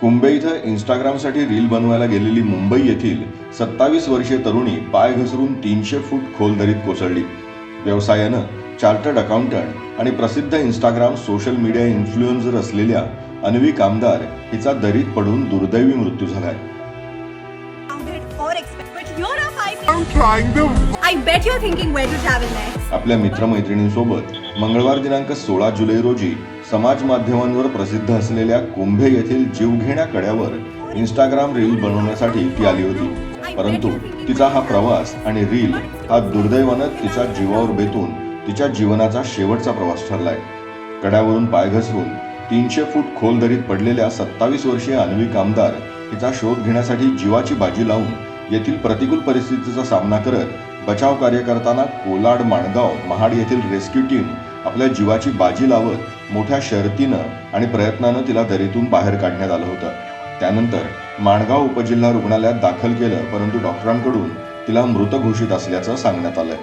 कुंबे इथं इंस्टाग्रामसाठी रील बनवायला गेलेली मुंबई येथील सत्तावीस वर्षीय तरुणी पाय घसरून तीनशे फूट खोल दरीत कोसळली व्यवसायानं चार्टर्ड अकाउंटंट आणि प्रसिद्ध इंस्टाग्राम सोशल मीडिया इन्फ्लुएन्सर असलेल्या अन्वी कामदार हिचा दरीत पडून दुर्दैवी मृत्यू झालाय. आपल्या मित्रमैत्रिणींसोबत मंगळवार दिनांक सोळा जुलै रोजी समाज माध्यमांवर प्रसिद्ध असलेल्या कुंभे येथील जीवघेण्या कड्यावर इंस्टाग्राम रील बनवण्यासाठी ती आली होती. परंतु तिचा हा प्रवास आणि रील हा दुर्दैवानं तिच्या जीवावर बेतून तिच्या जीवनाचा शेवटचा प्रवास ठरलाय. कड्यावरून पाय घसरून तीनशे फूट खोल दरीत पडलेल्या सत्तावीस वर्षीय अन्वी कामदार तिचा शोध घेण्यासाठी जीवाची बाजी लावून येथील प्रतिकूल परिस्थितीचा सामना करत बचाव कार्य करताना कोलाड माणगाव महाड येथील रेस्क्यू टीम आपल्या जीवाची बाजी लावत मोठ्या शर्तीनं आणि प्रयत्नानं तिला दरीतून बाहेर काढण्यात आलं होतं. त्यानंतर माणगाव उपजिल्हा रुग्णालयात दाखल केलं परंतु डॉक्टरांकडून तिला मृत घोषित असल्याचं सांगण्यात आलंय.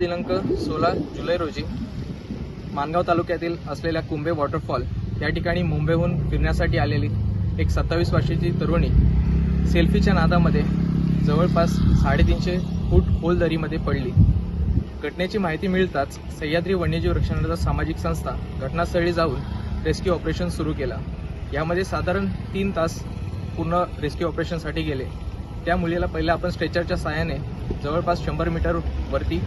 दिनांक सोळा जुलै रोजी मानगाव तालुक्यातील असलेल्या कुंभे वॉटरफॉल या ठिकाणी मुंबईहून फिरण्यासाठी आलेली एक सत्तावीस वर्षाची तरुणी सेल्फीच्या नादामध्ये जवळपास साडेतीनशे फूट खोल दरीमध्ये पडली. घटनेची माहिती मिळताच सह्याद्री वन्यजीव रक्षणाचा सामाजिक संस्था घटनास्थळी जाऊन रेस्क्यू ऑपरेशन सुरू केला. यामध्ये साधारण तीन तास पूर्ण रेस्क्यू ऑपरेशनसाठी गेले. त्या मुलीला पहिला आपण स्ट्रेचरच्या साहाय्याने जवळपास शंभर मीटर वरती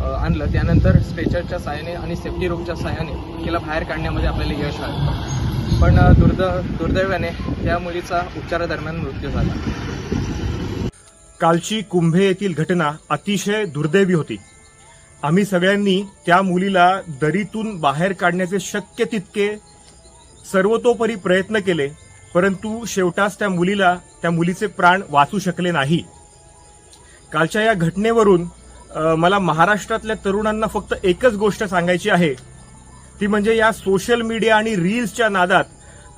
आणलं. त्यानंतर स्ट्रेचरच्या साहाय्याने आणि सेफ्टी रोपच्या साहाय्याने तिला बाहेर काढण्यामध्ये आपल्याला यश आलं. पण दुर्द दुर्दैवाने त्या मुलीचा उपचारादरम्यान मृत्यू झाला. कालची कुंभे येथील घटना अतिशय दुर्दैवी होती. आम्ही सगळ्यांनी त्या मुलीला दरीतून बाहेर काढण्याचे शक्य तितके सर्वतोपरी प्रयत्न केले परंतु शेवटास त्या मुलीला त्या मुलीचे प्राण वाचू शकले नाही. कालच्या या घटनेवरून मला महाराष्ट्रातल्या तरुणांना फक्त एकच गोष्ट सांगायची आहे. ती म्हणजे या सोशल मीडिया आणि रील्सच्या नादात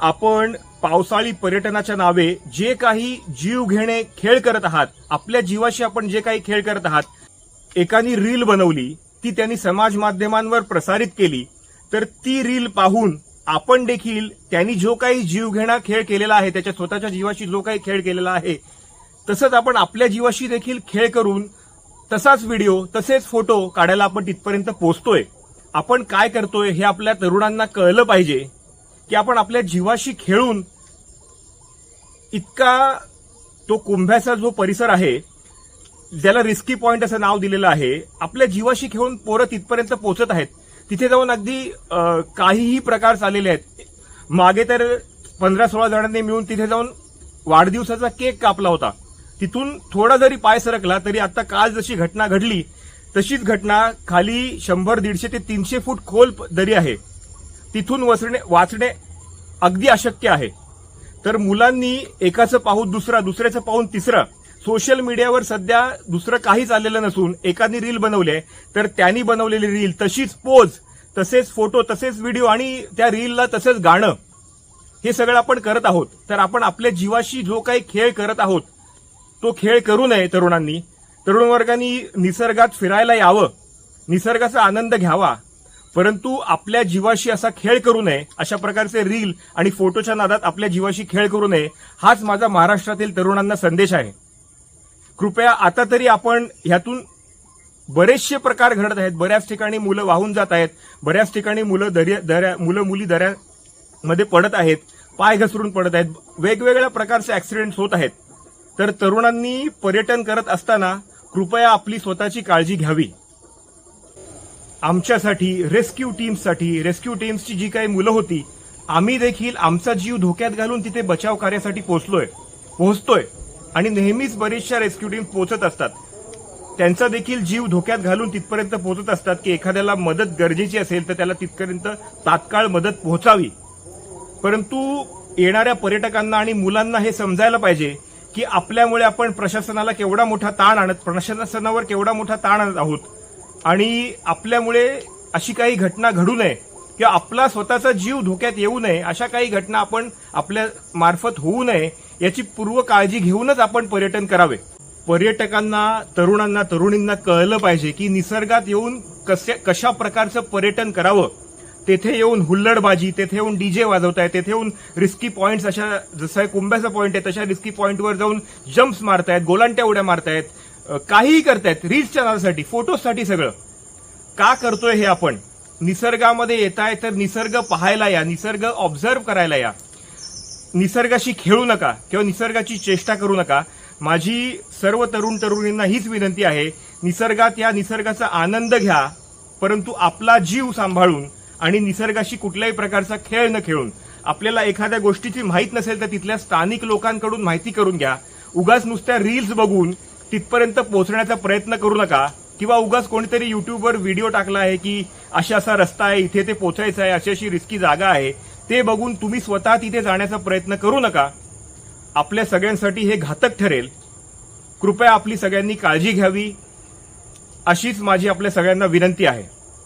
आपण पावसाळी पर्यटनाच्या नावे जे काही जीव घेणे खेळ करत आहात आपल्या जीवाशी आपण जे काही खेळ करत आहात एकानी रील बनवली ती त्यांनी समाज माध्यमांवर प्रसारित केली तर ती रील पाहून आपण देखील त्यांनी जो काही जीवघेणा खेळ केलेला आहे त्याच्या स्वतःच्या जीवाशी जो काही खेळ केलेला आहे तसंच आपण आपल्या जीवाशी देखील खेळ करून तसाच व्हिडिओ तसेच फोटो काढायला आपण तिथपर्यंत पोहोचतोय. आपण काय करतोय हे आपल्या तरुणांना कळलं पाहिजे की आपण आपल्या जीवाशी खेळून इतका तो कुंभ्याचा जो परिसर आहे ज्याला रिस्की पॉईंट असं नाव दिलेलं आहे आपल्या जीवाशी खेळून पोरं तिथपर्यंत पोहोचत आहेत. तिथे जाऊन अगदी काहीही प्रकार चाललेले आहेत. मागे तर पंधरा सोळा जणांनी मिळून तिथे जाऊन वाढदिवसाचा केक कापला होता. तिथून थोडा जरी पाय सरकला तरी आता काल जशी घटना घडली तशीच घटना खाली शंभर दीडशे ते तीनशे फूट खोल दरी आहे. तिथून वसणे वाचणे अगदी अशक्य आहे. तर मुलांनी एकाचं पाहून दुसरा दुसऱ्याचं पाहून तिसरा. सोशल मीडियावर सध्या दुसरं काही चाललेलं नसून एकाने रील बनवले तर त्यांनी बनवलेली रील तशीच पोज तसेच फोटो तसेच व्हिडिओ आणि त्या रीलला तसेच गाणं. हे सगळं आपण करत आहोत. तर आपण आपल्या जीवाशी जो काही खेळ करत आहोत तो खेळ करू नये तरुणांनी. तरुण वर्गांनी निसर्गात फिरायला यावं. निसर्गाचा आनंद घ्यावा. परंतु आपल्या जीवाशी असा खेळ करू नये अशा प्रकारचे रील आणि फोटोच्या नादात आपल्या जीवाशी खेळ करू नये हाच माझा महाराष्ट्रातील तरुणांना संदेश आहे. कृपया आता तरी आपण ह्यातून बरेचसे प्रकार घडत आहेत. बऱ्याच ठिकाणी मुलं वाहून जात आहेत. बऱ्याच ठिकाणी मुलं दर्या दऱ्या मुलं मुली दऱ्यामध्ये पडत आहेत. पाय घसरून पडत आहेत. वेगवेगळ्या प्रकारचे ऍक्सिडेंट होत आहेत. तर तरुणांनी पर्यटन करत असताना कृपया आपली स्वतःची काळजी घ्यावी. आमच्यासाठी रेस्क्यू टीम्ससाठी रेस्क्यू टीम्सची जी काही मुलं होती आम्ही देखील आमचा जीव धोक्यात घालून तिथे बचाव कार्यासाठी पोहोचलोय पोहोचतोय. आणि नेहमीच बरेचशा रेस्क्यू टीम पोहोचत असतात. त्यांचा देखील जीव धोक्यात घालून तिथपर्यंत पोहोचत असतात की एखाद्याला मदत गरजेची असेल तर त्याला तिथपर्यंत तात्काळ मदत पोहोचावी. परंतु येणाऱ्या पर्यटकांना आणि मुलांना हे समजायला पाहिजे की आपल्यामुळे आपण प्रशासनाला केवढा मोठा ताण आणत प्रशासनावर केवढा मोठा ताण आणत आहोत. आणि आपल्यामुळे अशी काही घटना घडू नये किंवा आपला स्वतःचा जीव धोक्यात येऊ नये अशा काही घटना आपण आपल्या मार्फत होऊ नये याची पूर्व काळजी घेऊनच आपण पर्यटन करावे. पर्यटकांना तरुणांना तरुणींना कळलं पाहिजे की निसर्गात येऊन कसे कशा प्रकारचं पर्यटन करावं. तेथे येऊन हुल्लडबाजी तेथे येऊन डीजे वाजवताय तेथे येऊन रिस्की पॉईंट्स अशा जसं कुंभ्याचा पॉईंट आहे तशा रिस्की पॉईंटवर जाऊन जम्प्स मारतायत गोलांट्या उड्या मारतायत काहीही करतायत रील्सच्या नादासाठी फोटोजसाठी सगळं. का करतोय हे आपण? निसर्गामध्ये येताय तर निसर्ग पाहायला या निसर्ग ऑब्झर्व करायला या. निसर्गाशी खेळू नका किंवा निसर्गाची चेष्टा करू नका. माझी सर्व तरुण तरुणींना हीच विनंती आहे निसर्गात या निसर्गाचा आनंद घ्या परंतु आपला जीव सांभाळून आणि निसर्गाशी कुठल्याही प्रकारचा खेळ न खेळून आपल्याला एखाद्या गोष्टीची माहीत नसेल तर तिथल्या स्थानिक लोकांकडून माहिती करून घ्या. उगाच नुसत्या रील्स बघून तिथपर्यंत पोहोचण्याचा प्रयत्न करू नका. किंवा उगाच कोणीतरी युट्यूबवर व्हिडिओ टाकला आहे की अशा असा रस्ता आहे इथे ते पोचायचं आहे अशी अशी रिस्की जागा आहे. ते बघून तुम्ही स्वतः तिथे जाण्याचा प्रयत्न करू नका. आपल्या सगळ्यांसाठी हे घातक ठरेल. कृपया आपली सगळ्यांनी काळजी घ्यावी. अशीच माझी आपल्या सगळ्यांना विनंती आहे.